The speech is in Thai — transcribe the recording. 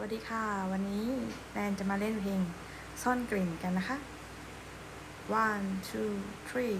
วัสดีค่ะ วันนี้แนนจะมาเล่นเพลง ซ่อนกลิ่นกันนะคะ one two three